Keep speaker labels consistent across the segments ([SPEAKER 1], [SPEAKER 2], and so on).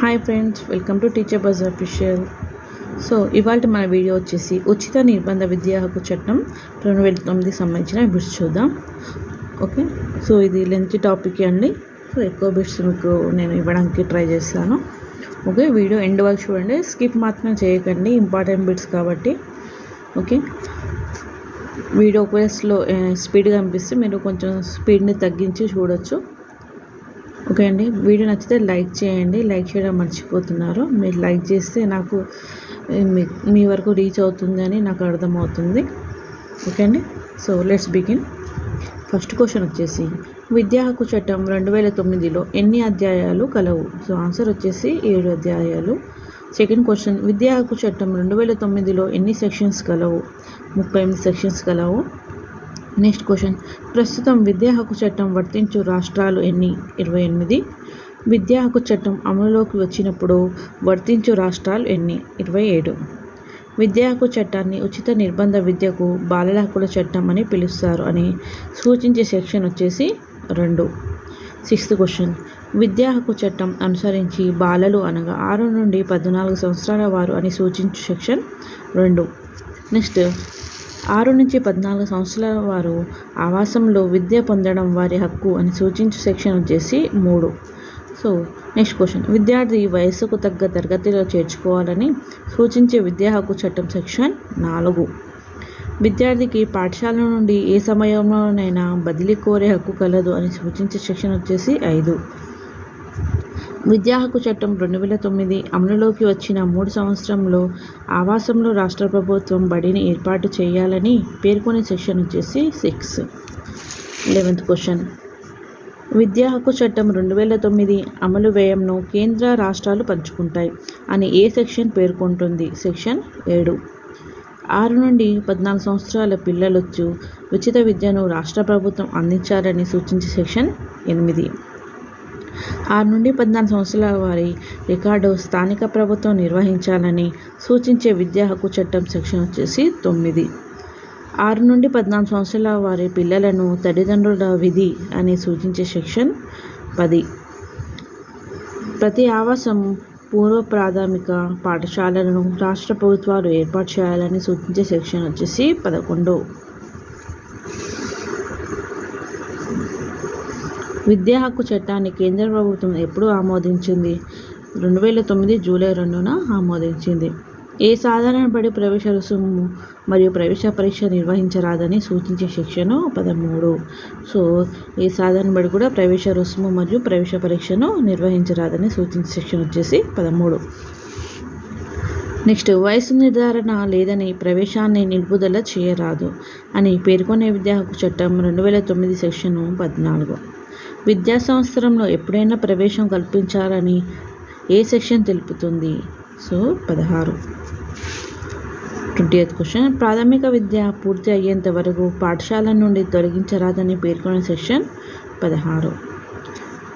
[SPEAKER 1] Hi friends welcome to teacher buzz official so ఇవాళ మన video వచ్చేసి ఉచిత నిర్బంధ విద్యా హక్కు చట్టం రెండు వేల తొమ్మిదికి సంబంధించిన బిట్స్ చూద్దాం. ఓకే సో ఇది లెంత్ టాపిక్ అండి. సో ఎక్కువ బిట్స్ మీకు నేను ఇవ్వడానికి ట్రై చేస్తాను. ఓకే వీడియో ఎండ్ వరకు చూడండి. స్కిప్ మాత్రం చేయకండి. ఇంపార్టెంట్ బిట్స్ కాబట్టి. ఓకే వీడియో ఒకవేళ స్లో స్పీడ్గా అనిపిస్తే మీరు కొంచెం స్పీడ్ని తగ్గించి చూడొచ్చు. ఓకే అండి వీడియో నచ్చితే లైక్ చేయండి. లైక్ చేయడం మర్చిపోతున్నారు. మీరు లైక్ చేస్తే నాకు మీ వరకు రీచ్ అవుతుందని నాకు అర్థమవుతుంది. ఓకే అండి so let's begin. First question వచ్చేసి విద్యా హక్కు చట్టం రెండు వేల తొమ్మిదిలో ఎన్ని అధ్యాయాలు కలవు? సో ఆన్సర్ వచ్చేసి ఏడు అధ్యాయాలు. సెకండ్ క్వశ్చన్ విద్యా హక్కు చట్టం రెండు వేల తొమ్మిదిలో ఎన్ని సెక్షన్స్ కలవు? ముప్పై ఎనిమిది సెక్షన్స్ కలవు. Next question. ప్రస్తుతం విద్యా హక్కు చట్టం వర్తించు రాష్ట్రాలు ఎన్ని? ఇరవై ఎనిమిది. విద్యా హక్కు చట్టం అమలులోకి వచ్చినప్పుడు వర్తించు రాష్ట్రాలు ఎన్ని? ఇరవై ఏడు. విద్యా హక్కు చట్టాన్ని ఉచిత నిర్బంధ విద్యకు బాలల హక్కుల చట్టం అని పిలుస్తారు అని సూచించే సెక్షన్ వచ్చేసి రెండు. Sixth question. విద్యా హక్కు చట్టం అనుసరించి బాలలు అనగా ఆరు నుండి పద్నాలుగు సంవత్సరాల వారు అని సూచించు సెక్షన్ రెండు. నెక్స్ట్ ఆరు నుంచి పద్నాలుగు సంవత్సరాల వారు ఆవాసంలో విద్య పొందడం వారి హక్కు అని సూచించు సెక్షన్ వచ్చేసి మూడు. సో నెక్స్ట్ క్వశ్చన్ విద్యార్థి వయస్సుకు తగ్గ తరగతిలో చేర్చుకోవాలని సూచించే విద్యా హక్కు చట్టం సెక్షన్ నాలుగు. విద్యార్థికి పాఠశాల నుండి ఏ సమయంలోనైనా బదిలీ కోరే హక్కు కలదు అని సూచించే సెక్షన్ వచ్చేసి ఐదు. విద్యా హక్కు చట్టం రెండు వేల తొమ్మిది అమలులోకి వచ్చిన మూడు సంవత్సరంలో ఆవాసంలో రాష్ట్ర ప్రభుత్వం బడిని ఏర్పాటు చేయాలని పేర్కొనే సెక్షన్ వచ్చేసి సిక్స్. Eleventh question. విద్యా హక్కు చట్టం రెండు వేల తొమ్మిది అమలు వ్యయంను కేంద్ర రాష్ట్రాలు పంచుకుంటాయి అని ఏ సెక్షన్ పేర్కొంటుంది? సెక్షన్ ఏడు. ఆరు నుండి పద్నాలుగు సంవత్సరాల పిల్లలొచ్చు ఉచిత విద్యను రాష్ట్ర ప్రభుత్వం అందించాలని సూచించే సెక్షన్ ఎనిమిది. ఆరు నుండి పద్నాలుగు సంవత్సరాల వారి రికార్డు స్థానిక ప్రభుత్వం నిర్వహించాలని సూచించే విద్యా హక్కు చట్టం సెక్షన్ వచ్చేసి తొమ్మిది. ఆరు నుండి పద్నాలుగు సంవత్సరాల వారి పిల్లలను తల్లిదండ్రుల విధి అని సూచించే సెక్షన్ పది. ప్రతి ఆవాసం పూర్వ ప్రాథమిక పాఠశాలలను రాష్ట్ర ప్రభుత్వాలు ఏర్పాటు చేయాలని సూచించే సెక్షన్ వచ్చేసి పదకొండు. విద్యా హక్కు చట్టాన్ని కేంద్ర ప్రభుత్వం ఎప్పుడు ఆమోదించింది? రెండు వేల తొమ్మిది జూలై రెండున ఆమోదించింది. ఏ సాధారణ బడి ప్రవేశ రుసుము మరియు ప్రవేశ పరీక్ష నిర్వహించరాదని సూచించే శిక్షను పదమూడు. సో ఏ సాధారణ బడి కూడా ప్రవేశ రుసుము మరియు ప్రవేశ పరీక్షను నిర్వహించరాదని సూచించే శిక్షణ వచ్చేసి పదమూడు. నెక్స్ట్ వయసు నిర్ధారణ లేదని ప్రవేశాన్ని నిలుపుదల చేయరాదు అని పేర్కొనే విద్యా హక్కు చట్టం రెండు వేల తొమ్మిది సెక్షను పద్నాలుగు. విద్యా సంవత్సరంలో ఎప్పుడైనా ప్రవేశం కల్పించాలని ఏ సెక్షన్ తెలుపుతుంది? సో పదహారు. Twenty eighth question. ప్రాథమిక విద్య పూర్తి అయ్యేంత వరకు పాఠశాల నుండి తొలగించరాదని పేర్కొన్న సెక్షన్ పదహారు.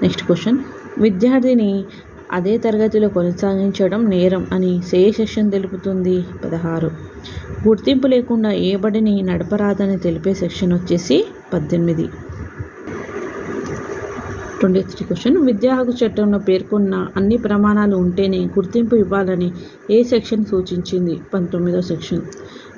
[SPEAKER 1] Next question. విద్యార్థిని అదే తరగతిలో కొనసాగించడం నేరం అని ఏ సెక్షన్ తెలుపుతుంది? పదహారు. గుర్తింపు లేకుండా ఏ బడిని నడపరాదని తెలిపే సెక్షన్ వచ్చేసి పద్దెనిమిది. ట్వంటీ త్రీ క్వశ్చన్ విద్యా హక్కు చట్టంలో పేర్కొన్న అన్ని ప్రమాణాలు ఉంటేనే గుర్తింపు ఇవ్వాలని ఏ సెక్షన్ సూచించింది? పంతొమ్మిదో సెక్షన్.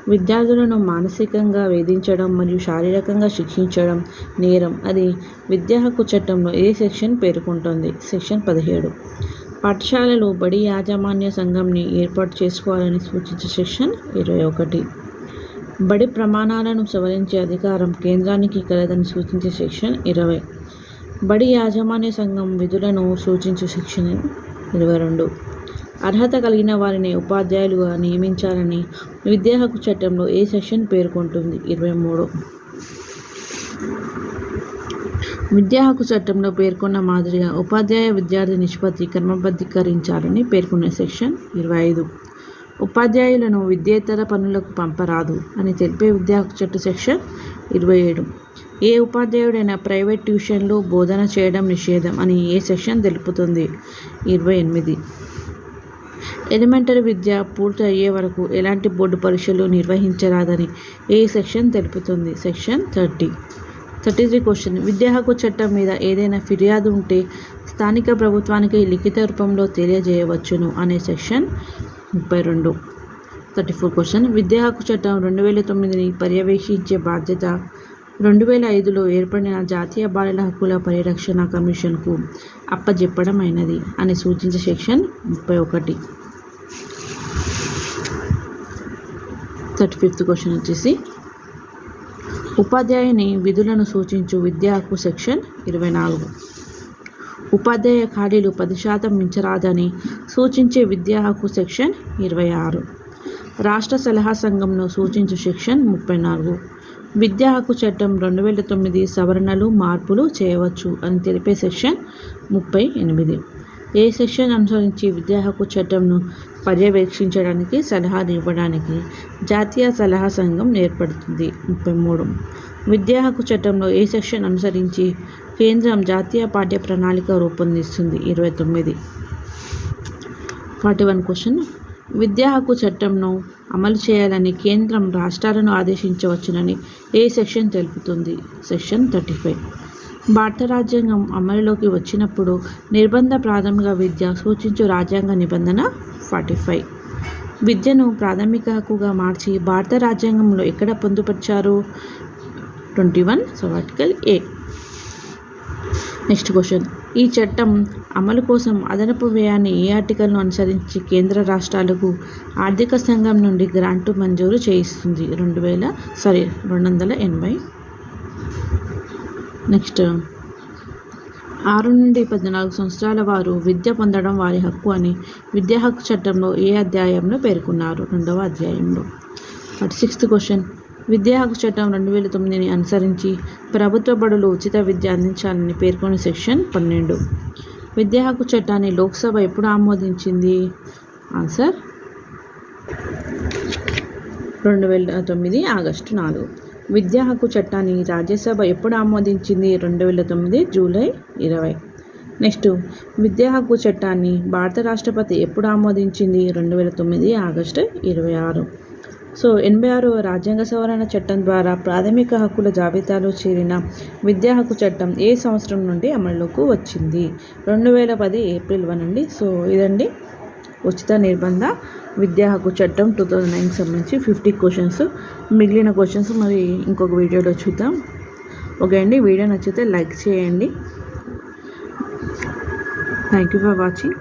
[SPEAKER 1] విద్యార్థులను మానసికంగా వేధించడం మరియు శారీరకంగా శిక్షించడం నేరం. అది విద్యా హక్కు చట్టంలో ఏ సెక్షన్ పేర్కొంటుంది? సెక్షన్ పదిహేడు. పాఠశాలలు బడి యాజమాన్య సంఘంని ఏర్పాటు చేసుకోవాలని సూచించే సెక్షన్ ఇరవై ఒకటి. బడి ప్రమాణాలను సవరించే అధికారం కేంద్రానికి కలదని సూచించే సెక్షన్ ఇరవై. బడి యాజమాన్య సంఘం విధులను సూచించే శిక్షణ ఇరవై రెండు. అర్హత కలిగిన వారిని ఉపాధ్యాయులుగా నియమించాలని విద్యా హక్కు చట్టంలో ఏ సెక్షన్ పేర్కొంటుంది? ఇరవై మూడు. విద్యా హక్కు చట్టంలో పేర్కొన్న మాదిరిగా ఉపాధ్యాయ విద్యార్థి నిష్పత్తి క్రమబద్ధీకరించాలని పేర్కొన్న సెక్షన్ ఇరవై ఐదు. ఉపాధ్యాయులను విద్యేతర పనులకు పంపరాదు అని తెలిపే విద్యా హక్కు చట్ట సెక్షన్ ఇరవై ఏడు. ఏ ఉపాధ్యాయుడైనా ప్రైవేట్ ట్యూషన్లు బోధన చేయడం నిషేధం అని ఏ సెక్షన్ తెలుపుతుంది? ఇరవై ఎనిమిది. ఎలిమెంటరీ విద్య పూర్తి అయ్యే వరకు ఎలాంటి బోర్డు పరీక్షలు నిర్వహించరాదని ఏ సెక్షన్ తెలుపుతుంది? Section thirty. Thirty three question. విద్యా హక్కు చట్టం మీద ఏదైనా ఫిర్యాదు ఉంటే స్థానిక ప్రభుత్వానికి లిఖిత రూపంలో తెలియజేయవచ్చును అనే సెక్షన్ ముప్పై రెండు. Thirty four question. విద్యా హక్కు చట్టం రెండు వేల తొమ్మిదిని పర్యవేక్షించే బాధ్యత రెండు వేల ఐదులో ఏర్పడిన జాతీయ బాలల హక్కుల పరిరక్షణ కమిషన్కు అప్పజెప్పడం అయినది అని సూచించే సెక్షన్ ముప్పై ఒకటి. థర్టీ ఫిఫ్త్ క్వశ్చన్ వచ్చేసి ఉపాధ్యాయుని విధులను సూచించు విద్యా హక్కు సెక్షన్ ఇరవై నాలుగు. ఉపాధ్యాయ ఖాళీలు పది శాతం మించరాదని సూచించే విద్యా హక్కు సెక్షన్ ఇరవై ఆరు. రాష్ట్ర సలహా సంఘంను సూచించు సెక్షన్ ముప్పై నాలుగు. విద్యా హక్కు చట్టం రెండు వేల తొమ్మిది సవరణలు మార్పులు చేయవచ్చు అని తెలిపే సెక్షన్ ముప్పై ఎనిమిది. ఏ సెక్షన్ అనుసరించి విద్యా హక్కు చట్టంను పర్యవేక్షించడానికి సలహాలు ఇవ్వడానికి జాతీయ సలహా సంఘం ఏర్పడుతుంది ముప్పై మూడు. విద్యా హక్కు చట్టంలో ఏ సెక్షన్ అనుసరించి కేంద్రం జాతీయ పాఠ్య ప్రణాళిక రూపొందిస్తుంది. ఇరవై తొమ్మిది. Forty one question. విద్యా హక్కు చట్టంను అమలు చేయాలని కేంద్రం రాష్ట్రాలను ఆదేశించవచ్చునని ఏ సెక్షన్ తెలుపుతుంది? Section thirty five. భారత రాజ్యాంగం అమలులోకి వచ్చినప్పుడు నిర్బంధ ప్రాథమిక విద్య సూచించు రాజ్యాంగ నిబంధన ఫార్టీ ఫైవ్. విద్యను ప్రాథమిక హక్కుగా మార్చి భారత రాజ్యాంగంలో ఎక్కడ పొందుపరిచారు? Twenty one so article A. Next question. ఈ చట్టం అమలు కోసం అదనపు వ్యయాన్ని ఏ ఆర్టికల్ను అనుసరించి కేంద్ర రాష్ట్రాలకు ఆర్థిక సంఘం నుండి గ్రాంటు మంజూరు చేయిస్తుంది? రెండు వేల సారీ రెండు వందల ఎనభై. నెక్స్ట్. ఆరు నుండి పద్నాలుగు సంవత్సరాల వారు విద్య పొందడం వారి హక్కు అని విద్యా హక్కు చట్టంలో ఏ అధ్యాయంలో పేర్కొన్నారు? రెండవ అధ్యాయంలో. Forty sixth question. విద్యా హక్కు చట్టం రెండు వేల తొమ్మిదిని అనుసరించి ప్రభుత్వ బడులు ఉచిత విద్య అందించాలని పేర్కొన్న సెక్షన్ పన్నెండు. విద్యా హక్కు చట్టాన్ని లోక్సభ ఎప్పుడు ఆమోదించింది? ఆన్సర్? రెండు వేల తొమ్మిది ఆగస్టు నాలుగు. విద్యా హక్కు చట్టాన్ని రాజ్యసభ ఎప్పుడు ఆమోదించింది? రెండు వేల తొమ్మిది జూలై ఇరవై. నెక్స్ట్ విద్యా హక్కు చట్టాన్ని భారత రాష్ట్రపతి ఎప్పుడు ఆమోదించింది? రెండు వేల తొమ్మిది ఆగస్టు ఇరవై ఆరు. సో ఎనభై ఆరు రాజ్యాంగ సవరణ చట్టం ద్వారా ప్రాథమిక హక్కుల జాబితాలో చేరిన విద్యా హక్కు చట్టం ఏ సంవత్సరం నుండి అమల్లోకి వచ్చింది? రెండు వేల పది ఏప్రిల్ వన్ అండి. సో ఇదండి ఉచిత నిర్బంధ విద్యా హక్కు చట్టం టూ థౌజండ్ నైన్కి సంబంధించి ఫిఫ్టీ క్వశ్చన్స్. మిగిలిన క్వశ్చన్స్ మరి ఇంకొక వీడియోలో చూద్దాం. ఓకే అండి వీడియో నచ్చితే లైక్ చేయండి. Thank you for watching.